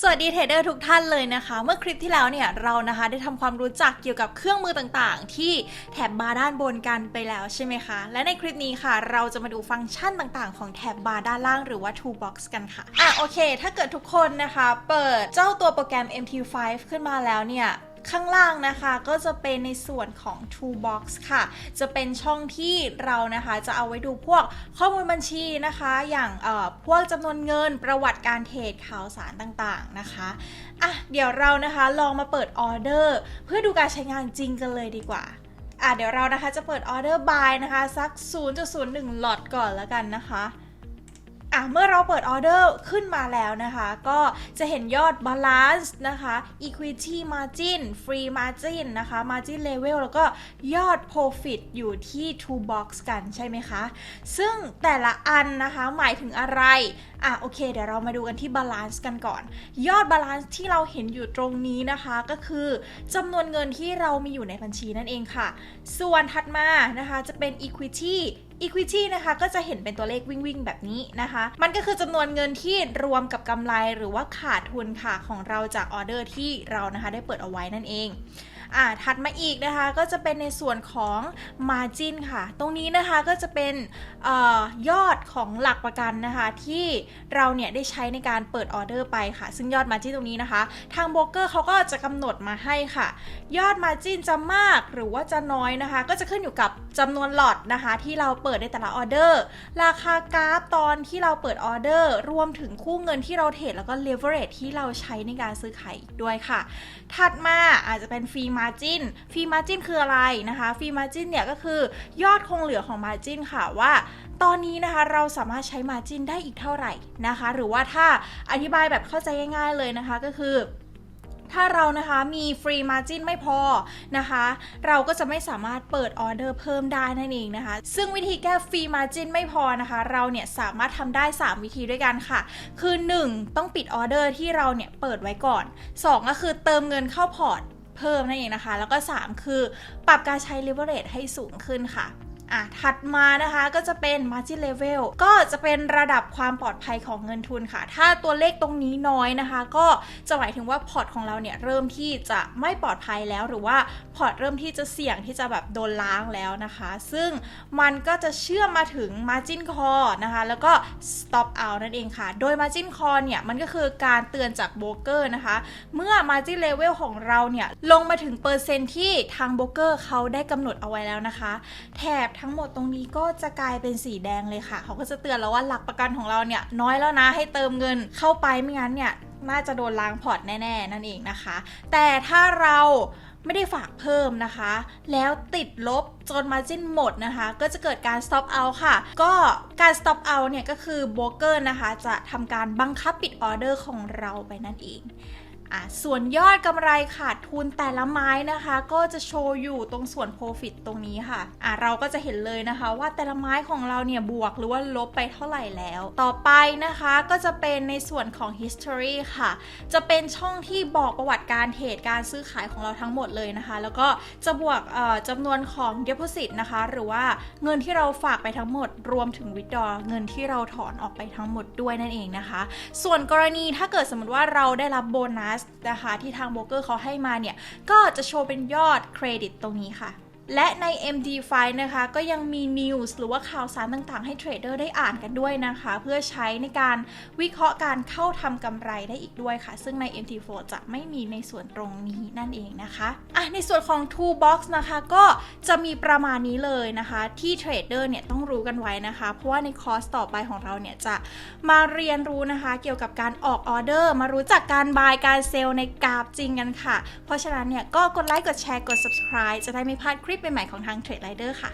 สวัสดีเทรดเดอร์ทุกท่านเลยนะคะ เมื่อคลิปที่แล้วเนี่ยเรานะคะได้ทำความรู้จักเกี่ยวกับเครื่องมือต่างๆ ที่แถบบาร์ด้านบนกันไปแล้วใช่ไหมคะ และในคลิปนี้ค่ะ เราจะมาดูฟังก์ชันต่างๆ ของแถบบาร์ด้านล่างหรือว่า toolbox กันค่ะอะโอเค ถ้าเกิดทุกคนนะคะ เปิดเจ้าตัวโปรแกรม MT5 ขึ้นมาแล้วเนี่ย ข้างล่างนะคะก็จะเป็นในส่วนของ toolbox ค่ะ จะเป็นช่องที่เรานะคะจะเอาไว้ดูพวกข้อมูลบัญชีนะคะ อย่างเอ่อพวกจำนวนเงินประวัติการเทรดข่าวสารต่างๆนะคะอะเดี๋ยวเรานะคะลองมาเปิดออเดอร์เพื่อดูการใช้งานจริงกันเลยดีกว่าอะเดี๋ยวเรานะคะจะเปิดออเดอร์ buy นะคะสัก 0.01 หลอตก่อนแล้วกันนะคะ อะเมื่อเราเปิดออเดอร์ขึ้นมาแล้วนะคะ ก็จะเห็นยอด balance นะคะ equity margin free margin นะคะ margin level แล้วก็ยอด profit อยู่ที่ two box กันใช่ไหมคะ ซึ่งแต่ละอันนะคะหมายถึงอะไร อะโอเค เดี๋ยวเรามาดูกันที่ balance กันก่อน ยอด balance ที่เราเห็นอยู่ตรงนี้นะคะก็คือจำนวนเงินที่เรามีอยู่ในบัญชีนั่นเองค่ะ ส่วนถัดมานะคะจะเป็น equity equity นะคะก็จะเห็นเป็นตัวเลขวิ่งวิ่งๆแบบนี้นะคะ มันก็คือจำนวนเงินที่รวมกับกำไรหรือว่าขาดทุนค่ะของเราจากออเดอร์ที่เรานะคะได้เปิดเอาไว้นั่นเอง อ่าถัดมาอีกนะคะก็จะเป็นในส่วนของ margin ค่ะ ตรงนี้นะคะก็จะเป็นอยอดของหลักประกันนะคะ ที่เราเนี่ยได้ใช้ในการเปิดออเดอร์ไปค่ะ ซึ่งยอด margin ตรงนี้นะคะ ทางโบรกเกอร์เขาก็จะกำหนดมาให้ค่ะ ยอด margin จะมากหรือว่าจะน้อยนะคะ ก็จะขึ้นอยู่กับจำนวนหลอตนะคะ ที่เราเปิดในแต่ละออเดอร์ ราคากราฟตอนที่เราเปิดออเดอร์ รวมถึงคู่เงินที่เราเทรดแล้วก็ leverage ที่เราใช้ในการซื้อขายอีกด้วยค่ะ ถัดมาอาจจะเป็นฟรีมาจินฟรีมาจินคืออะไรนะคะฟรีมาจินเนี่ยก็คือยอดคงเหลือของมาจินค่ะว่าตอนนี้นะคะเราสามารถใช้มาจินได้อีกเท่าไหร่นะคะ หรือว่าถ้าอธิบายแบบเข้าใจง่าย ๆเลยนะคะก็คือถ้าเรานะคะมีฟรีมาจินไม่พอนะคะ เราก็จะไม่สามารถเปิดออเดอร์เพิ่มได้นั่นเองนะคะ ซึ่งวิธีแก้ฟรีมาจินไม่พอนะคะ เราเนี่ยสามารถทำได้ 3 วิธีด้วยกันค่ะ คือ 1 ต้องปิดออเดอร์ที่เราเนี่ยเปิดไว้ก่อน 2 ก็คือเติมเงินเข้าพอร์ต เพิ่มนั่นเองนะคะ แล้วก็ 3 คือ ปรับการใช้ leverage ให้สูงขึ้นค่ะ อะถัดมานะคะก็จะเป็น margin level ก็จะเป็นระดับความปลอดภัยของเงินทุนค่ะ ถ้าตัวเลขตรงนี้น้อยนะคะ ก็จะหมายถึงว่าพอร์ตของเราเนี่ยเริ่มที่จะไม่ปลอดภัยแล้วหรือว่าพอร์ตเริ่มที่จะเสี่ยงที่จะแบบโดนล้างแล้วนะคะ ซึ่งมันก็จะเชื่อมมาถึง margin call นะคะ แล้วก็ stop out นั่นเองค่ะ โดย margin call เนี่ยมันก็คือการเตือนจากโบรกเกอร์นะคะ เมื่อ margin level ของเราเนี่ยลงมาถึงเปอร์เซ็นต์ที่ทางโบรกเกอร์เขาได้กำหนดเอาไว้แล้วนะคะ แถบทั้งหมดตรงนี้ก็จะกลายเป็นสีแดงเลยค่ะ เขาก็จะเตือนแล้วว่าหลักประกันของเราเนี่ยน้อยแล้วนะให้เติมเงินเข้าไปไม่งั้นเนี่ยน่าจะโดนล้างพอร์ตแน่ ๆ นั่นเองนะคะ แต่ถ้าเราไม่ได้ฝากเพิ่มนะคะ แล้วติดลบจนมาจิ้นหมดนะคะ ก็จะเกิดการ stop out ค่ะ ก็การ stop out เนี่ยก็คือโบรกเกอร์นะคะ จะทำการบังคับปิดออเดอร์ของเราไปนั่นเอง อะส่วนยอดกำไรขาดทุนแต่ละไม้นะคะ ก็จะโชว์อยู่ตรงส่วน profit ตรงนี้ค่ะอะ เราก็จะเห็นเลยนะคะ ว่าแต่ละไม้ของเราเนี่ยบวกหรือว่าลบไปเท่าไหร่แล้ว ต่อไปนะคะก็จะเป็นในส่วนของ history ค่ะ จะเป็นช่องที่บอกประวัติการเทรดการซื้อขายของเราทั้งหมดเลยนะคะ แล้วก็จะบวกจำนวนของ deposit นะคะ หรือว่าเงินที่เราฝากไปทั้งหมด รวมถึง withdraw เงินที่เราถอนออกไปทั้งหมดด้วยนั่นเองนะคะ ส่วนกรณีถ้าเกิดสมมติว่าเราได้รับโบนัสนะคะที่ทางโบรกเกอร์เขาให้มาเนี่ย ก็จะโชว์เป็นยอดเครดิตตรงนี้ค่ะ และใน MD5 นะคะ ก็ยังมี News หรือว่าข่าวสารต่างๆ ให้เทรดเดอร์ได้อ่านกันด้วยนะคะ เพื่อใช้ในการวิเคราะห์การเข้าทำกำไรได้อีกด้วยค่ะ ซึ่งใน MT4 จะไม่มีในส่วนตรงนี้นั่นเองนะคะอะในส่วนของ Toolbox นะคะ ก็จะมีประมาณนี้เลยนะคะ ที่เทรดเดอร์เนี่ยต้องรู้กันไว้นะคะ เพราะว่าในคอร์สต่อไปของเราเนี่ยจะมาเรียนรู้นะคะ เกี่ยวกับการออกออเดอร์ มารู้จักการบายการเซลล์ในกราฟจริงกันค่ะ เพราะฉะนั้นเนี่ยก็กดไลค์กดแชร์กด subscribe จะได้ไม่พลาดคลิปรีบไปใหม่ของทาง Trade Rider ค่ะ